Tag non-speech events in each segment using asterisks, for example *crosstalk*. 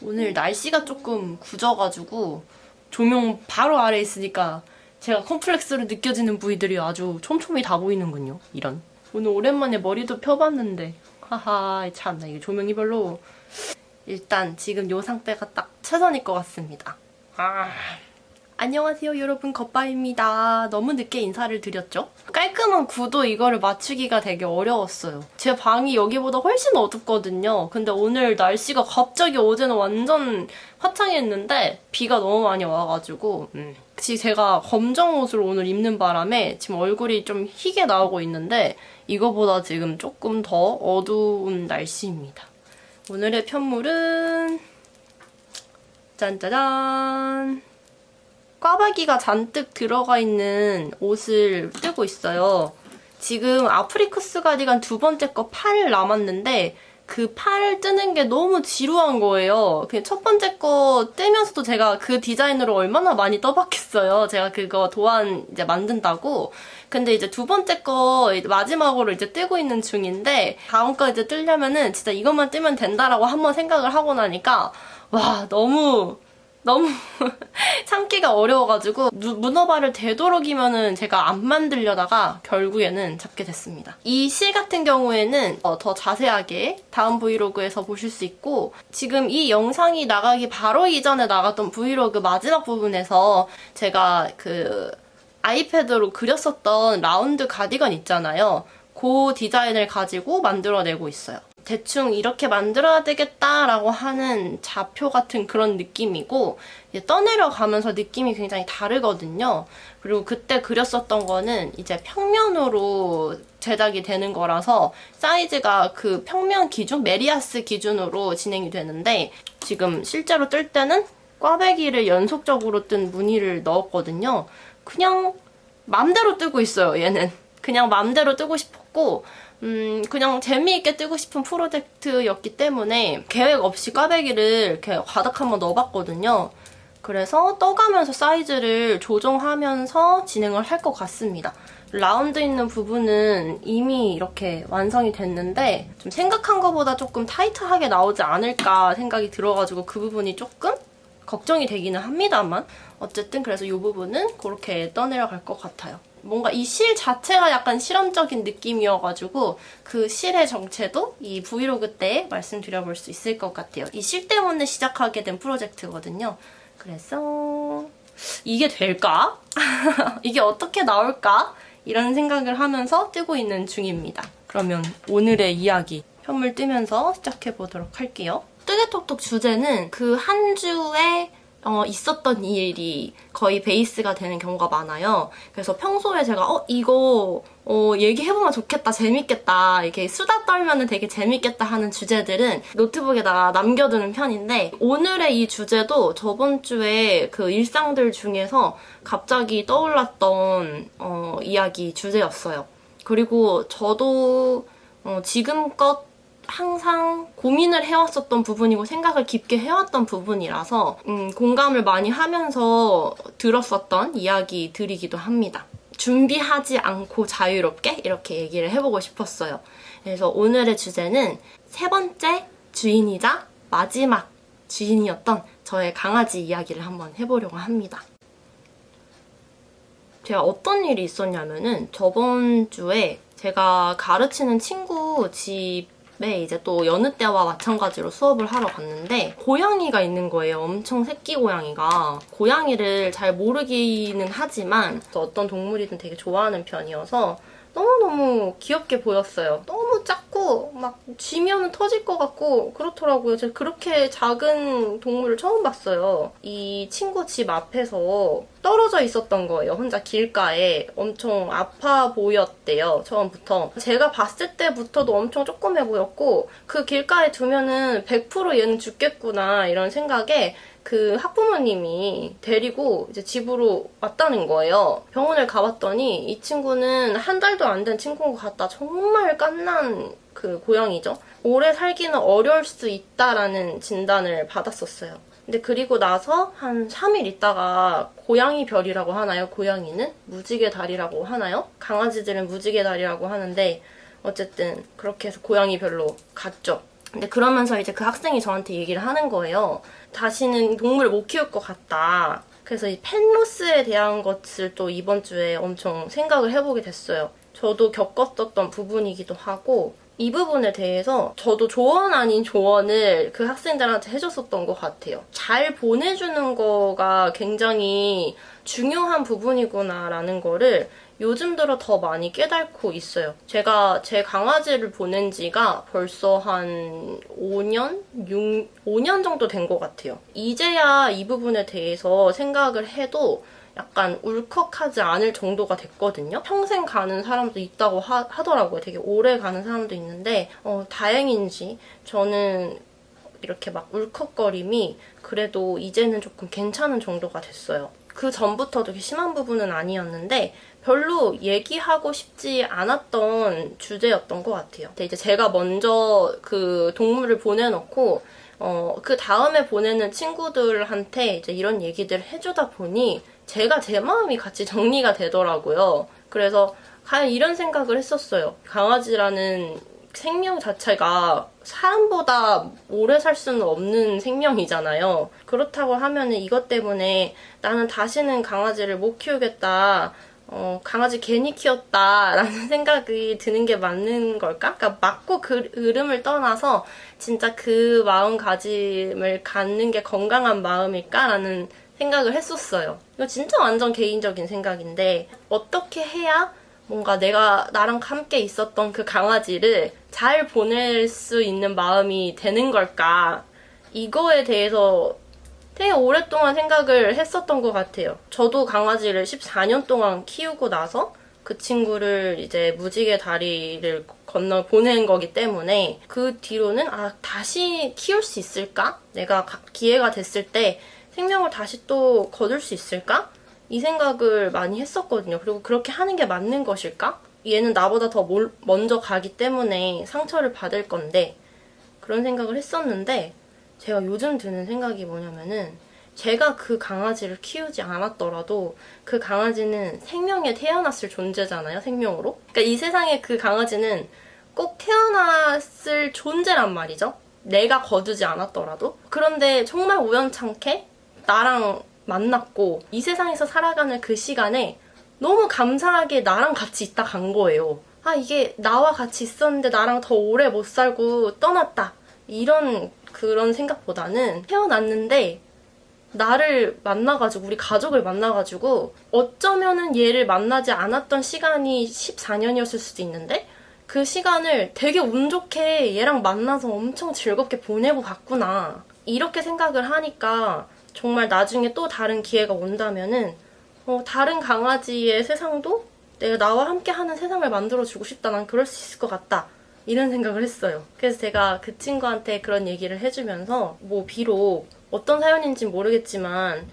오늘 날씨가 조금 굳어가지고 조명 바로 아래 있으니까 제가 컴플렉스로 느껴지는 부위들이 아주 촘촘히 다 보이는군요. 이런. 오늘 오랜만에 머리도 펴봤는데 하하 참나 이게 조명이 별로 일단 지금 요 상태가 딱 최선일 것 같습니다. 아. 안녕하세요 여러분 겉바입니다. 너무 늦게 인사를 드렸죠? 깔끔한 구도 이거를 맞추기가 되게 어려웠어요. 제 방이 여기보다 훨씬 어둡거든요. 근데 오늘 날씨가 갑자기 어제는 완전 화창했는데 비가 너무 많이 와가지고 음. 제가 검정 옷을 오늘 입는 바람에 지금 얼굴이 좀 희게 나오고 있는데 이거보다 지금 조금 더 어두운 날씨입니다. 오늘의 편물은 짠짜잔 꽈배기가 잔뜩 들어가 있는 옷을 뜨고 있어요. 지금 아프리쿠스 가디건 두 번째 거 팔 남았는데 그 팔 뜨는 게 너무 지루한 거예요. 그 첫 번째 거 뜨면서도 제가 그 디자인으로 얼마나 많이 떠봤겠어요. 제가 그거 도안 이제 만든다고. 근데 이제 두 번째 거 마지막으로 이제 뜨고 있는 중인데 다음 거 이제 뜨려면은 진짜 이것만 뜨면 된다라고 한번 생각을 하고 나니까 와 너무 너무 *laughs* 참기가 어려워가지고 누- 문어발을 되도록이면은 제가 안 만들려다가 결국에는 잡게 됐습니다. 이 실 같은 경우에는 어, 더 자세하게 다음 브이로그에서 보실 수 있고 지금 이 영상이 나가기 바로 이전에 나갔던 브이로그 마지막 부분에서 제가 그 아이패드로 그렸었던 라운드 가디건 있잖아요. 그 디자인을 가지고 만들어내고 있어요. 대충 이렇게 만들어야 되겠다라고 하는 좌표 같은 그런 느낌이고 이제 떠내려 가면서 느낌이 굉장히 다르거든요. 그리고 그때 그렸었던 거는 이제 평면으로 제작이 되는 거라서 사이즈가 그 평면 기준, 메리아스 기준으로 진행이 되는데 지금 실제로 뜰 때는 꽈배기를 연속적으로 뜬 무늬를 넣었거든요. 그냥 맘대로 뜨고 있어요, 얘는. 그냥 맘대로 뜨고 싶었고, 음, 그냥 재미있게 뜨고 싶은 프로젝트였기 때문에 계획 없이 꽈배기를 이렇게 가득 한번 넣어봤거든요. 그래서 떠가면서 사이즈를 조정하면서 진행을 할 것 같습니다. 라운드 있는 부분은 이미 이렇게 완성이 됐는데 좀 생각한 것보다 조금 타이트하게 나오지 않을까 생각이 들어가지고 그 부분이 조금 걱정이 되기는 합니다만 어쨌든 그래서 이 부분은 그렇게 떠내려 갈 것 같아요. 뭔가 이 실 자체가 약간 실험적인 느낌이어가지고 그 실의 정체도 이 브이로그 때 말씀드려볼 수 있을 것 같아요. 이 실 때문에 시작하게 된 프로젝트거든요. 그래서 이게 될까? *laughs* 이게 어떻게 나올까? 이런 생각을 하면서 뜨고 있는 중입니다. 그러면 오늘의 이야기 편물 뜨면서 시작해 보도록 할게요. 뜨개톡톡 주제는 그 한 주에 어, 있었던 일이 거의 베이스가 되는 경우가 많아요. 그래서 평소에 제가 어 이거 어, 얘기해보면 좋겠다, 재밌겠다, 이렇게 수다 떨면은 되게 재밌겠다 하는 주제들은 노트북에다가 남겨두는 편인데 오늘의 이 주제도 저번 주에 그 일상들 중에서 갑자기 떠올랐던 어, 이야기 주제였어요. 그리고 저도 어, 지금껏 항상 고민을 해왔었던 부분이고 생각을 깊게 해왔던 부분이라서 음, 공감을 많이 하면서 들었었던 이야기들이기도 합니다. 준비하지 않고 자유롭게 이렇게 얘기를 해보고 싶었어요. 그래서 오늘의 주제는 세 번째 주인이자 마지막 주인이었던 저의 강아지 이야기를 한번 해보려고 합니다. 제가 어떤 일이 있었냐면은 저번 주에 제가 가르치는 친구 집 에 이제 또 여느 때와 마찬가지로 수업을 하러 갔는데 고양이가 있는 거예요. 엄청 새끼 고양이가. 고양이를 잘 모르기는 하지만 어떤 동물이든 되게 좋아하는 편이어서 너무너무 귀엽게 보였어요. 너무 작고 막 쥐면 터질 것 같고 그렇더라고요. 제가 그렇게 작은 동물을 처음 봤어요. 이 친구 집 앞에서 떨어져 있었던 거예요. 혼자 길가에 엄청 아파 보였대요. 처음부터. 제가 봤을 때부터도 엄청 조그매 보였고 그 길가에 두면은 100% 얘는 죽겠구나 이런 생각에 그 학부모님이 데리고 이제 집으로 왔다는 거예요. 병원을 가봤더니 이 친구는 한 달도 안 된 친구인 것 같다. 정말 깐난 그 고양이죠. 오래 살기는 어려울 수 있다라는 진단을 받았었어요. 근데 그리고 나서 한 3일 있다가 고양이 별이라고 하나요? 고양이는? 무지개 다리라고 하나요? 강아지들은 무지개 다리라고 하는데 어쨌든 그렇게 해서 고양이 별로 갔죠. 근데 그러면서 이제 그 학생이 저한테 얘기를 하는 거예요. 다시는 동물을 못 키울 것 같다. 그래서 이 펜로스에 대한 것을 또 이번 주에 엄청 생각을 해보게 됐어요. 저도 겪었었던 부분이기도 하고 이 부분에 대해서 저도 조언 아닌 조언을 그 학생들한테 해줬었던 것 같아요. 잘 보내주는 거가 굉장히 중요한 부분이구나라는 거를 요즘 들어 더 많이 깨닫고 있어요. 제가 제 강아지를 보낸 지가 벌써 한 5년? 6, 5년 정도 된 것 같아요. 이제야 이 부분에 대해서 생각을 해도 약간 울컥하지 않을 정도가 됐거든요. 평생 가는 사람도 있다고 하, 더라고요 되게 오래 가는 사람도 있는데 어, 다행인지 저는 이렇게 막 울컥거림이 그래도 이제는 조금 괜찮은 정도가 됐어요. 그 전부터도 이렇게 심한 부분은 아니었는데 별로 얘기하고 싶지 않았던 주제였던 것 같아요. 이제 제가 먼저 그 동물을 보내놓고 어, 그 다음에 보내는 친구들한테 이제 이런 얘기들을 해주다 보니 제가 제 마음이 같이 정리가 되더라고요. 그래서 과연 이런 생각을 했었어요. 강아지라는 생명 자체가 사람보다 오래 살 수는 없는 생명이잖아요. 그렇다고 하면은 이것 때문에 나는 다시는 강아지를 못 키우겠다. 어, 강아지 괜히 키웠다라는 *laughs* 생각이 드는 게 맞는 걸까? 그러니까 맞고 그 흐름을 떠나서 진짜 그 마음가짐을 갖는 게 건강한 마음일까라는 생각을 했었어요. 이거 진짜 완전 개인적인 생각인데 어떻게 해야 뭔가 내가 나랑 함께 있었던 그 강아지를 잘 보낼 수 있는 마음이 되는 걸까? 이거에 대해서 되게 오랫동안 생각을 했었던 것 같아요. 저도 강아지를 14년 동안 키우고 나서 그 친구를 이제 무지개 다리를 건너 보낸 거기 때문에 그 뒤로는 아, 다시 키울 수 있을까? 내가 가- 기회가 됐을 때 생명을 다시 또 거둘 수 있을까? 이 생각을 많이 했었거든요. 그리고 그렇게 하는 게 맞는 것일까? 얘는 나보다 더 몰- 먼저 가기 때문에 상처를 받을 건데 그런 생각을 했었는데 제가 요즘 드는 생각이 뭐냐면은 제가 그 강아지를 키우지 않았더라도 그 강아지는 생명에 태어났을 존재잖아요, 생명으로. 그러니까 이 세상에 그 강아지는 꼭 태어났을 존재란 말이죠. 내가 거두지 않았더라도. 그런데 정말 우연찮게 나랑 만났고 이 세상에서 살아가는 그 시간에 너무 감사하게 나랑 같이 있다 간 거예요. 아, 이게 나와 같이 있었는데 나랑 더 오래 못 살고 떠났다. 이런 그런 생각보다는 태어났는데 나를 만나가지고 우리 가족을 만나가지고 어쩌면은 얘를 만나지 않았던 시간이 14년이었을 수도 있는데 그 시간을 되게 운 좋게 얘랑 만나서 엄청 즐겁게 보내고 갔구나 이렇게 생각을 하니까 정말 나중에 또 다른 기회가 온다면은 어, 다른 강아지의 세상도 내가 나와 함께 하는 세상을 만들어주고 싶다. 난 그럴 수 있을 것 같다. 이런 생각을 했어요. 그래서 제가 그 친구한테 그런 얘기를 해주면서, 뭐, 비록 어떤 사연인지 모르겠지만,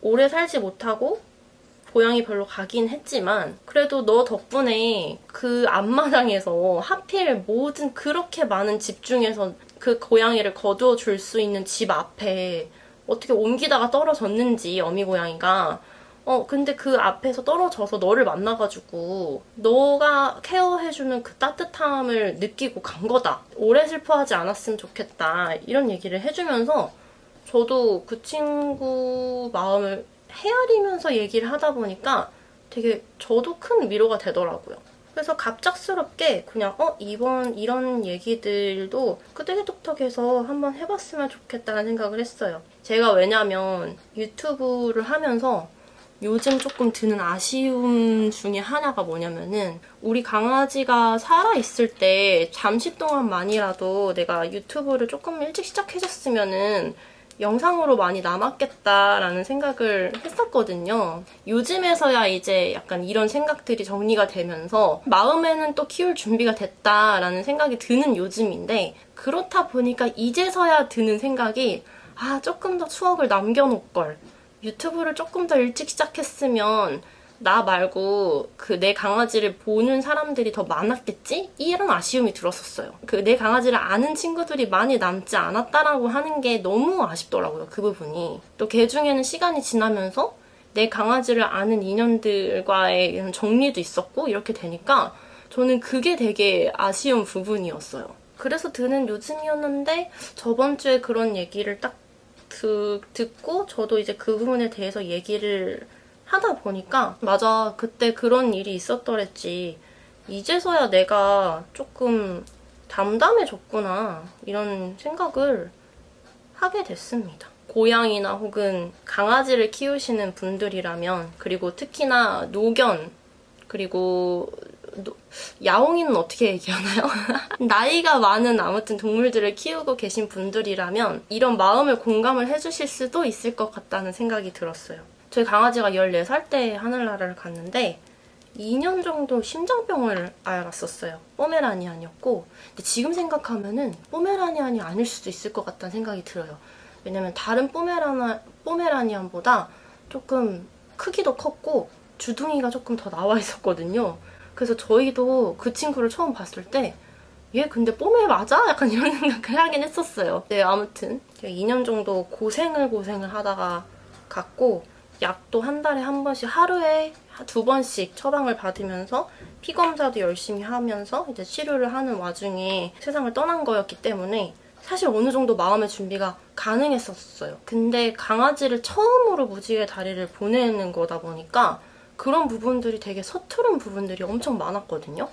오래 살지 못하고, 고향이 별로 가긴 했지만, 그래도 너 덕분에 그 앞마당에서 하필 모든 그렇게 많은 집 중에서 그 고양이를 거두어 줄 수 있는 집 앞에 어떻게 옮기다가 떨어졌는지, 어미 고양이가. 어, 근데 그 앞에서 떨어져서 너를 만나가지고, 너가 케어해주는 그 따뜻함을 느끼고 간 거다. 오래 슬퍼하지 않았으면 좋겠다. 이런 얘기를 해주면서, 저도 그 친구 마음을 헤아리면서 얘기를 하다 보니까 되게 저도 큰 위로가 되더라고요. 그래서 갑작스럽게 그냥 어 이번 이런 얘기들도 그때게 톡톡해서 한번 해봤으면 좋겠다는 생각을 했어요. 제가 왜냐면 유튜브를 하면서 요즘 조금 드는 아쉬움 중에 하나가 뭐냐면은 우리 강아지가 살아있을 때 잠시 동안만이라도 내가 유튜브를 조금 일찍 시작해줬으면은 영상으로 많이 남았겠다라는 생각을 했었거든요. 요즘에서야 이제 약간 이런 생각들이 정리가 되면서 마음에는 또 키울 준비가 됐다라는 생각이 드는 요즘인데 그렇다 보니까 이제서야 드는 생각이 아 조금 더 추억을 남겨놓을 걸 유튜브를 조금 더 일찍 시작했으면 나 말고 그 내 강아지를 보는 사람들이 더 많았겠지? 이런 아쉬움이 들었었어요. 그 내 강아지를 아는 친구들이 많이 남지 않았다라고 하는 게 너무 아쉽더라고요. 그 부분이. 또 개 중에는 시간이 지나면서 내 강아지를 아는 인연들과의 이런 정리도 있었고 이렇게 되니까 저는 그게 되게 아쉬운 부분이었어요. 그래서 드는 요즘이었는데 저번 주에 그런 얘기를 딱 듣, 듣고 저도 이제 그 부분에 대해서 얘기를 하다 보니까 맞아 그때 그런 일이 있었더랬지 이제서야 내가 조금 담담해졌구나 이런 생각을 하게 됐습니다. 고양이나 혹은 강아지를 키우시는 분들이라면 그리고 특히나 노견 그리고 노- 야옹이는 어떻게 얘기하나요? *laughs* 나이가 많은 아무튼 동물들을 키우고 계신 분들이라면 이런 마음을 공감을 해주실 수도 있을 것 같다는 생각이 들었어요. 저희 강아지가 14살 때 하늘나라를 갔는데 2년 정도 심장병을 앓았었어요. 포메라니안이었고 근데 지금 생각하면은 포메라니안이 아닐 수도 있을 것 같다는 생각이 들어요. 왜냐면 다른 포메라나, 포메라니안보다 조금 크기도 컸고 주둥이가 조금 더 나와 있었거든요. 그래서 저희도 그 친구를 처음 봤을 때 얘 근데 뽀메 맞아? 약간 이런 *laughs* 생각을 하긴 했었어요. 네, 아무튼 제가 2년 정도 고생을 고생을 하다가 갔고 약도 한 달에 한 번씩 하루에 두 번씩 처방을 받으면서 피 검사도 열심히 하면서 이제 치료를 하는 와중에 세상을 떠난 거였기 때문에 사실 어느 정도 마음의 준비가 가능했었어요. 근데 강아지를 처음으로 무지개 다리를 보내는 거다 보니까 그런 부분들이 되게 서투른 부분들이 엄청 많았거든요.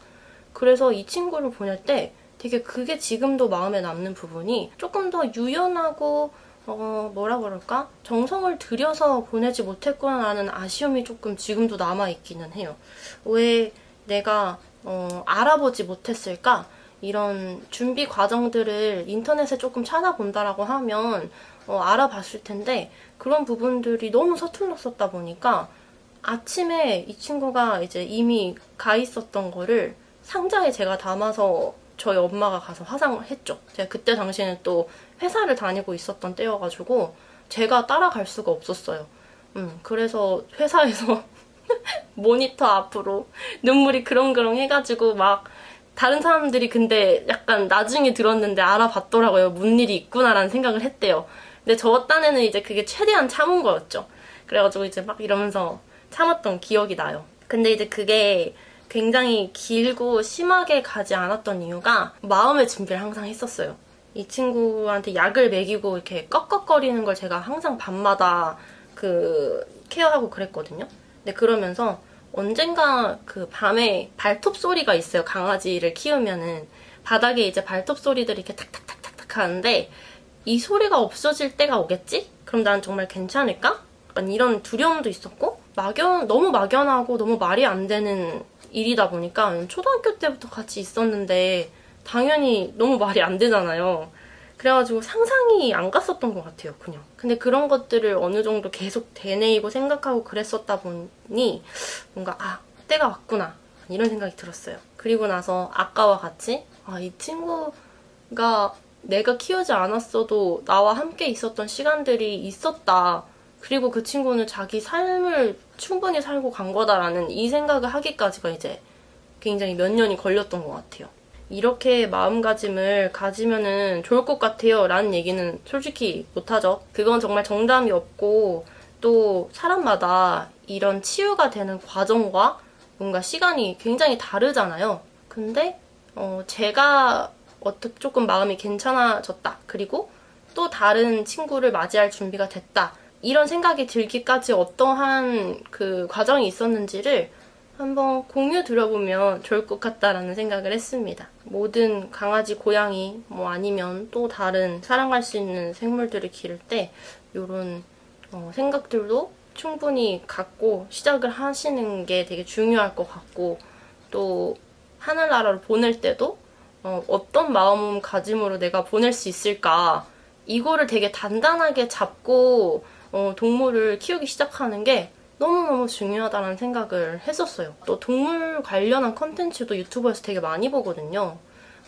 그래서 이 친구를 보낼 때 되게 그게 지금도 마음에 남는 부분이 조금 더 유연하고 어 뭐라 그럴까 정성을 들여서 보내지 못했구나라는 아쉬움이 조금 지금도 남아 있기는 해요. 왜 내가 어 알아보지 못했을까? 이런 준비 과정들을 인터넷에 조금 찾아본다라고 하면 어, 알아봤을 텐데 그런 부분들이 너무 서툴렀었다 보니까 아침에 이 친구가 이제 이미 가 있었던 거를 상자에 제가 담아서 저희 엄마가 가서 화상을 했죠. 제가 그때 당시에는 또 회사를 다니고 있었던 때여가지고 제가 따라갈 수가 없었어요. 음, 그래서 회사에서 *laughs* 모니터 앞으로 눈물이 그렁그렁 해가지고 막 다른 사람들이 근데 약간 나중에 들었는데 알아봤더라고요. 무슨 일이 있구나라는 생각을 했대요. 근데 저 딴에는 이제 그게 최대한 참은 거였죠. 그래가지고 이제 막 이러면서 참았던 기억이 나요. 근데 이제 그게 굉장히 길고 심하게 가지 않았던 이유가 마음의 준비를 항상 했었어요. 이 친구한테 약을 먹이고 이렇게 꺽꺽거리는 걸 제가 항상 밤마다 그 케어하고 그랬거든요. 근데 그러면서 언젠가 그 밤에 발톱 소리가 있어요. 강아지를 키우면은 바닥에 이제 발톱 소리들이 이렇게 탁탁탁탁탁 하는데 이 소리가 없어질 때가 오겠지? 그럼 난 정말 괜찮을까? 약간 이런 두려움도 있었고 막연 너무 막연하고 너무 말이 안 되는 일이다 보니까 초등학교 때부터 같이 있었는데 당연히 너무 말이 안 되잖아요. 그래가지고 상상이 안 갔었던 것 같아요, 그냥. 근데 그런 것들을 어느 정도 계속 되뇌이고 생각하고 그랬었다 보니 뭔가 아 때가 왔구나 이런 생각이 들었어요. 그리고 나서 아까와 같이 아 이 친구가 내가 키우지 않았어도 나와 함께 있었던 시간들이 있었다. 그리고 그 친구는 자기 삶을 충분히 살고 간 거다라는 이 생각을 하기까지가 이제 굉장히 몇 년이 걸렸던 것 같아요. 이렇게 마음가짐을 가지면은 좋을 것 같아요. 라는 얘기는 솔직히 못하죠. 그건 정말 정답이 없고 또 사람마다 이런 치유가 되는 과정과 뭔가 시간이 굉장히 다르잖아요. 근데 어, 제가 어떻게 조금 마음이 괜찮아졌다. 그리고 또 다른 친구를 맞이할 준비가 됐다. 이런 생각이 들기까지 어떠한 그 과정이 있었는지를 한번 공유 들어보면 좋을 것 같다라는 생각을 했습니다. 모든 강아지, 고양이, 뭐 아니면 또 다른 사랑할 수 있는 생물들을 기를 때 이런 생각들도 충분히 갖고 시작을 하시는 게 되게 중요할 것 같고 또 하늘나라를 보낼 때도 어, 어떤 마음가짐으로 내가 보낼 수 있을까 이거를 되게 단단하게 잡고 어, 동물을 키우기 시작하는 게 너무너무 중요하다는 생각을 했었어요. 또 동물 관련한 컨텐츠도 유튜브에서 되게 많이 보거든요.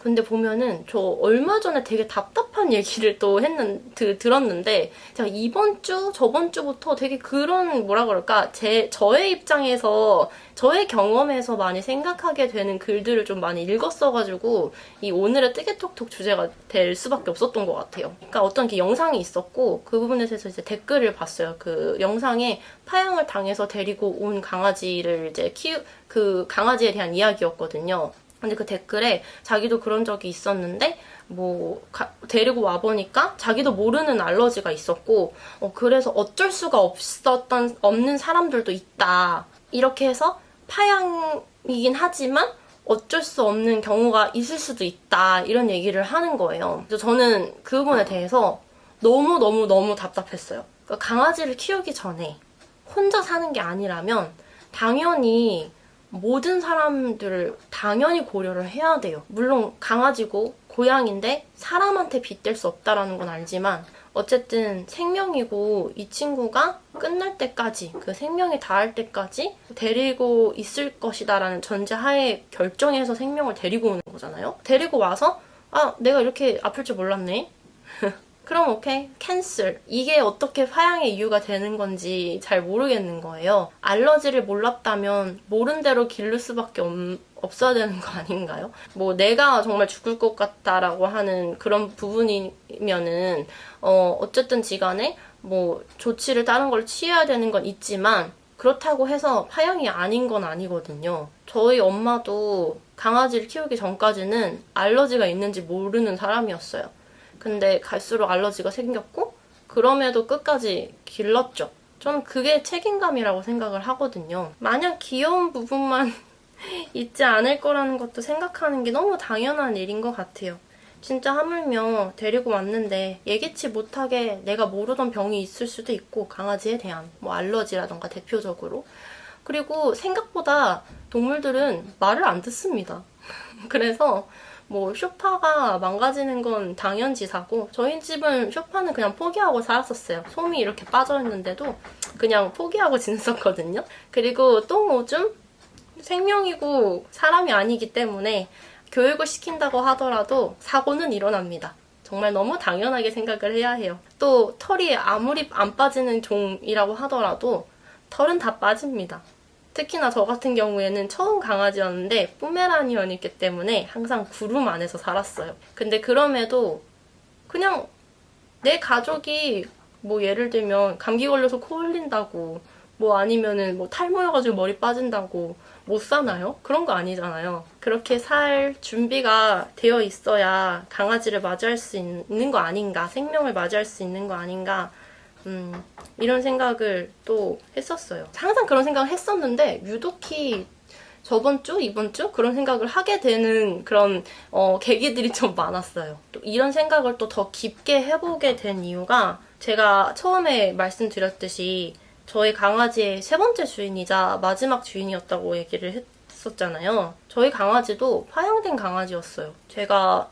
근데 보면은 저 얼마 전에 되게 답답한 *laughs* 얘기를 또 했는 드, 들었는데 제가 이번 주 저번 주부터 되게 그런 뭐라 그럴까 제 저의 입장에서 저의 경험에서 많이 생각하게 되는 글들을 좀 많이 읽었어가지고 이 오늘의 뜨개톡톡 주제가 될 수밖에 없었던 것 같아요. 그러니까 어떤 게 영상이 있었고 그 부분에 대해서 이제 댓글을 봤어요. 그 영상에 파양을 당해서 데리고 온 강아지를 이제 키우 그 강아지에 대한 이야기였거든요. 근데 그 댓글에 자기도 그런 적이 있었는데 뭐 가- 데리고 와 보니까 자기도 모르는 알러지가 있었고 어, 그래서 어쩔 수가 없었던 없는 사람들도 있다 이렇게 해서 파양이긴 하지만 어쩔 수 없는 경우가 있을 수도 있다 이런 얘기를 하는 거예요. 그래서 저는 그 부분에 대해서 너무 너무 너무 답답했어요. 그러니까 강아지를 키우기 전에 혼자 사는 게 아니라면 당연히 모든 사람들을 당연히 고려를 해야 돼요. 물론 강아지고 고양인데 사람한테 빗댈 수 없다라는 건 알지만 어쨌든 생명이고 이 친구가 끝날 때까지 그 생명이 닿을 때까지 데리고 있을 것이다라는 전제하에 결정해서 생명을 데리고 오는 거잖아요. 데리고 와서 아 내가 이렇게 아플 줄 몰랐네. *laughs* 그럼 오케이 캔슬 이게 어떻게 파양의 이유가 되는 건지 잘 모르겠는 거예요 알러지를 몰랐다면 모른 대로 기를 수밖에 없, 없어야 되는 거 아닌가요? 뭐 내가 정말 죽을 것 같다라고 하는 그런 부분이면은 어 어쨌든 지간에 뭐 조치를 다른 걸 취해야 되는 건 있지만 그렇다고 해서 파양이 아닌 건 아니거든요. 저희 엄마도 강아지를 키우기 전까지는 알러지가 있는지 모르는 사람이었어요. 근데 갈수록 알러지가 생겼고 그럼에도 끝까지 길렀죠. 저는 그게 책임감이라고 생각을 하거든요. 마냥 귀여운 부분만 *laughs* 있지 않을 거라는 것도 생각하는 게 너무 당연한 일인 것 같아요. 진짜 하물며 데리고 왔는데 예기치 못하게 내가 모르던 병이 있을 수도 있고 강아지에 대한 뭐 알러지라던가 대표적으로 그리고 생각보다 동물들은 말을 안 듣습니다. *laughs* 그래서 뭐 쇼파가 망가지는 건 당연지사고 저희 집은 쇼파는 그냥 포기하고 살았었어요. 솜이 이렇게 빠져있는데도 그냥 포기하고 *laughs* 지냈었거든요. 그리고 똥 오줌 생명이고 사람이 아니기 때문에 교육을 시킨다고 하더라도 사고는 일어납니다. 정말 너무 당연하게 생각을 해야 해요. 또 털이 아무리 안 빠지는 종이라고 하더라도 털은 다 빠집니다. 특히나 저 같은 경우에는 처음 강아지였는데 포메라니언이기 때문에 항상 구름 안에서 살았어요. 근데 그럼에도 그냥 내 가족이 뭐 예를 들면 감기 걸려서 코 흘린다고 뭐 아니면은 뭐 탈모여가지고 머리 빠진다고 못 사나요? 그런 거 아니잖아요. 그렇게 살 준비가 되어 있어야 강아지를 맞이할 수 있는 거 아닌가, 생명을 맞이할 수 있는 거 아닌가, 음, 이런 생각을 또 했었어요. 항상 그런 생각을 했었는데, 유독히 저번 주, 이번 주 그런 생각을 하게 되는 그런 어, 계기들이 *laughs* 좀 많았어요. 또 이런 생각을 또 더 깊게 해보게 된 이유가 제가 처음에 말씀드렸듯이 저희 강아지의 세 번째 주인이자 마지막 주인이었다고 얘기를 했었잖아요. 저희 강아지도 파양된 강아지였어요. 제가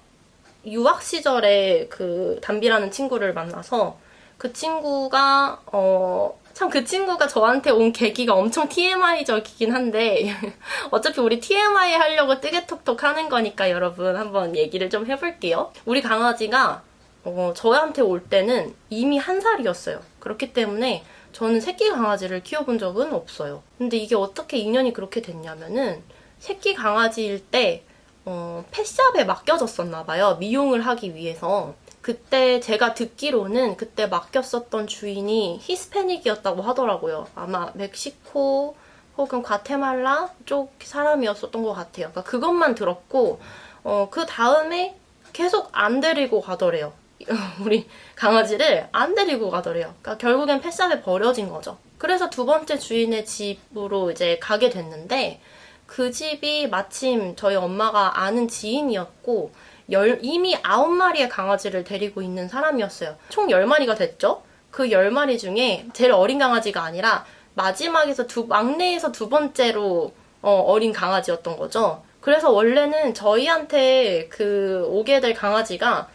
유학 시절에 그 담비라는 친구를 만나서 그 친구가 어 참 그 친구가 저한테 온 계기가 엄청 TMI적이긴 한데 *laughs* 어차피 우리 TMI 하려고 뜨개톡톡 하는 거니까 여러분 한번 얘기를 좀 해볼게요. 우리 강아지가 어, 저한테 올 때는 이미 한 살이었어요. 그렇기 때문에 저는 새끼 강아지를 키워본 적은 없어요. 근데 이게 어떻게 인연이 그렇게 됐냐면은 새끼 강아지일 때 어, 펫샵에 맡겨졌었나 봐요. 미용을 하기 위해서. 그때 제가 듣기로는 그때 맡겼었던 주인이 히스패닉이었다고 하더라고요. 아마 멕시코 혹은 과테말라 쪽 사람이었었던 것 같아요. 그러니까 그것만 들었고 어, 그 다음에 계속 안 데리고 가더래요. *laughs* 우리 강아지를 안 데리고 가더래요. 그러니까 결국엔 펫샵에 버려진 거죠. 그래서 두 번째 주인의 집으로 이제 가게 됐는데 그 집이 마침 저희 엄마가 아는 지인이었고 열, 이미 아홉 마리의 강아지를 데리고 있는 사람이었어요. 총열 마리가 됐죠? 그열 마리 중에 제일 어린 강아지가 아니라 마지막에서 두 막내에서 두 번째로 어, 린 강아지였던 거죠. 그래서 원래는 저희한테 그 오게 될 강아지가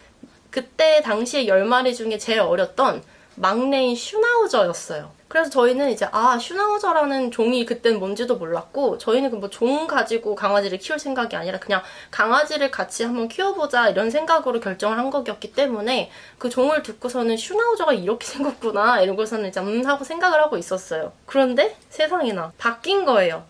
그때 당시에 열 마리 중에 제일 어렸던 막내인 슈나우저였어요. 그래서 저희는 이제 아 슈나우저라는 종이 그땐 뭔지도 몰랐고 저희는 그 뭐 종 가지고 강아지를 키울 생각이 아니라 그냥 강아지를 같이 한번 키워보자 이런 생각으로 결정을 한 거였기 때문에 그 종을 듣고서는 슈나우저가 이렇게 *laughs* 생겼구나 이러고서는 이제 음 하고 생각을 하고 있었어요. 그런데 세상에나 바뀐 거예요.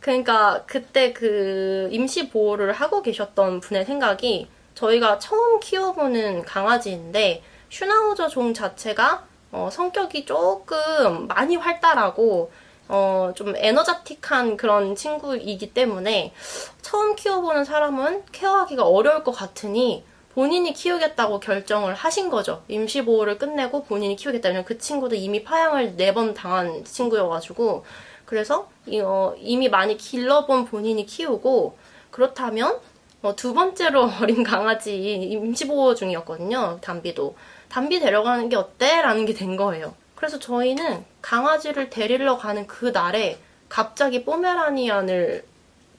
그러니까 그때 그 임시 보호를 하고 계셨던 분의 생각이 저희가 처음 키워보는 강아지인데 슈나우저 종 자체가 어, 성격이 조금 많이 활달하고 어, 좀 에너자틱한 그런 친구이기 때문에 처음 키워보는 사람은 케어하기가 어려울 것 같으니 본인이 키우겠다고 결정을 하신 거죠. 임시보호를 끝내고 본인이 키우겠다. 왜냐면 그 친구도 이미 파양을 네 번 당한 친구여가지고 그래서 이, 어, 이미 많이 길러본 본인이 키우고 그렇다면 어, 두 번째로 *laughs* 어린 강아지 임시보호 중이었거든요. 담비도. 담비 데려가는 게 어때? 라는 게 된 거예요. 그래서 저희는 강아지를 데리러 가는 그 날에 갑자기 포메라니안을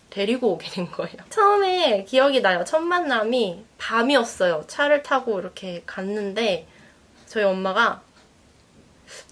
데리고 오게 된 거예요. *laughs* 처음에 기억이 나요. 첫 만남이 밤이었어요. 차를 타고 이렇게 갔는데 저희 엄마가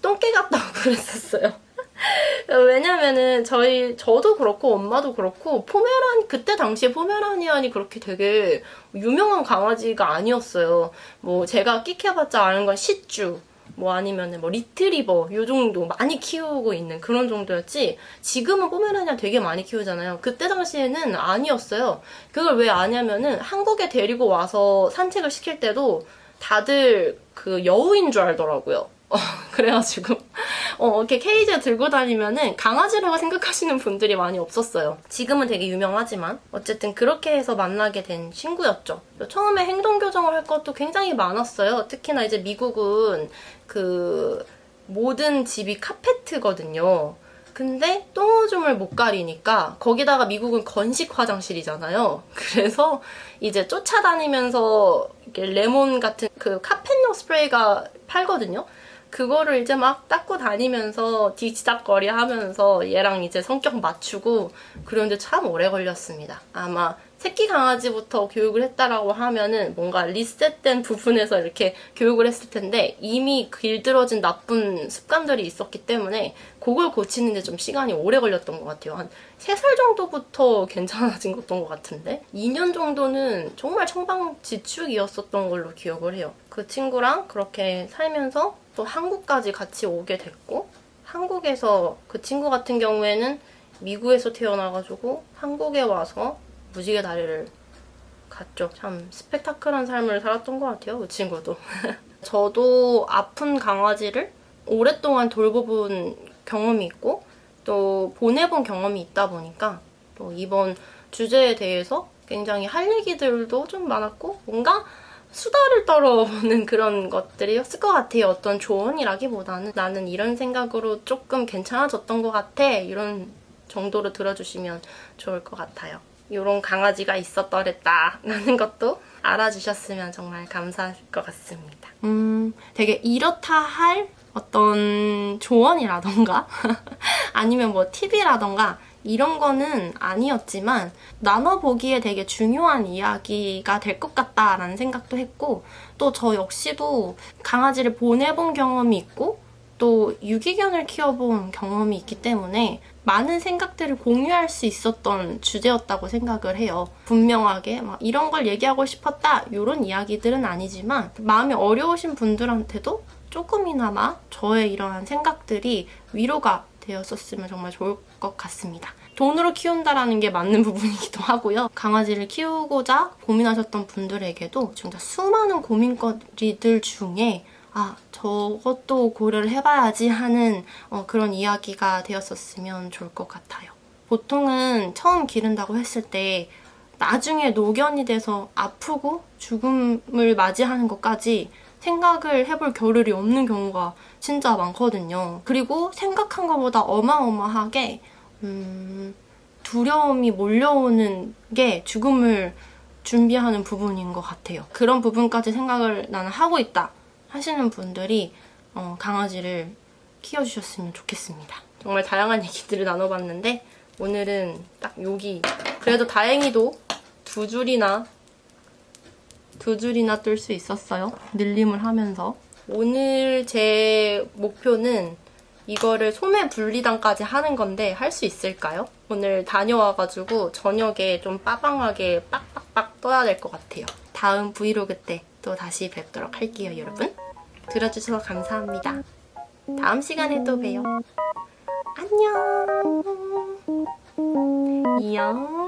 똥개 같다고 *laughs* 그랬었어요. *laughs* 왜냐면은 저희 저도 그렇고 엄마도 그렇고 포메란 그때 당시에 포메라니안이 그렇게 되게 유명한 강아지가 아니었어요. 뭐 제가 끽해봤자 아는 건 시쭈 뭐 아니면은 뭐 리트리버 요 정도 많이 키우고 있는 그런 정도였지 지금은 포메라니안 되게 많이 키우잖아요. 그때 당시에는 아니었어요. 그걸 왜 아냐면은 한국에 데리고 와서 산책을 시킬 때도 다들 그 여우인 줄 알더라고요. 어, *laughs* 그래가지고 어, 이렇게 케이지에 들고 다니면은 강아지라고 생각하시는 분들이 많이 없었어요. 지금은 되게 유명하지만 어쨌든 그렇게 해서 만나게 된 친구였죠. 처음에 행동 교정을 할 것도 굉장히 많았어요. 특히나 이제 미국은 그 모든 집이 카페트거든요. 근데 똥오줌을 못 가리니까 거기다가 미국은 건식 화장실이잖아요. *laughs* 그래서 이제 쫓아다니면서 레몬 같은 그 카펫용 스프레이가 팔거든요. 그거를 이제 막 닦고 다니면서 뒤지닥거리 하면서 얘랑 이제 성격 맞추고 그런데 참 오래 걸렸습니다. 아마 새끼 강아지부터 교육을 했다라고 하면은 뭔가 리셋된 부분에서 이렇게 교육을 했을 텐데 이미 길들어진 나쁜 습관들이 있었기 때문에 그걸 고치는데 좀 시간이 오래 걸렸던 것 같아요. 한 3살 정도부터 괜찮아진 것던 것 같은데 2년 정도는 정말 청방지축이었었던 걸로 기억을 해요. 그 친구랑 그렇게 살면서 또 한국까지 같이 오게 됐고 한국에서 그 친구 같은 경우에는 미국에서 태어나가지고 한국에 와서 무지개 다리를 갔죠. 참 스펙타클한 삶을 살았던 것 같아요. 그 친구도. *laughs* 저도 아픈 강아지를 오랫동안 돌보본 경험이 있고 또 보내본 경험이 있다 보니까 또 이번 주제에 대해서 굉장히 할 얘기들도 좀 많았고 뭔가 수다를 떨어보는 *laughs* 그런 것들이었을 것 같아요. 어떤 조언이라기보다는 나는 이런 생각으로 조금 괜찮아졌던 것 같아. 이런 정도로 들어주시면 좋을 것 같아요. 이런 강아지가 있었더랬다. *laughs* 라는 것도 알아주셨으면 정말 감사할 것 같습니다. 음, 되게 이렇다 할 어떤 조언이라던가 *laughs* 아니면 뭐 팁이라던가 이런 거는 아니었지만 나눠보기에 되게 중요한 이야기가 될 것 같다라는 생각도 했고 또 저 역시도 강아지를 보내본 경험이 있고 또 유기견을 키워본 경험이 있기 때문에 많은 생각들을 공유할 수 있었던 주제였다고 생각을 해요. 분명하게 막 이런 걸 얘기하고 싶었다 이런 이야기들은 아니지만 마음이 어려우신 분들한테도 조금이나마 저의 이러한 생각들이 위로가 되었었으면 정말 좋을 것 같습니다. 돈으로 키운다라는 게 맞는 *laughs* 부분이기도 하고요. 강아지를 키우고자 고민하셨던 분들에게도 진짜 수많은 고민거리들 중에 아, 저것도 고려를 해봐야지 하는 어, 그런 이야기가 되었었으면 좋을 것 같아요. 보통은 처음 기른다고 했을 때 나중에 노견이 돼서 아프고 죽음을 맞이하는 것까지 생각을 해볼 겨를이 없는 경우가 진짜 많거든요. 그리고 생각한 것보다 어마어마하게 음, 두려움이 몰려오는 게 죽음을 준비하는 부분인 것 같아요. 그런 부분까지 생각을 나는 하고 있다 하시는 분들이 어, 강아지를 키워주셨으면 좋겠습니다. 정말 다양한 *laughs* 얘기들을 나눠봤는데 오늘은 딱 여기 그래도 다행히도 두 줄이나 두 줄이나 뜰 수 있었어요. 늘림을 하면서 오늘 제 목표는 이거를 소매 분리단까지 하는 건데 할 수 있을까요? 오늘 다녀와가지고 저녁에 좀 빠방하게 빡빡빡 떠야 될 것 같아요. 다음 브이로그 때 또 다시 뵙도록 할게요, 여러분. 들어주셔서 감사합니다. 다음 시간에 또 봬요. 안녕. 이영.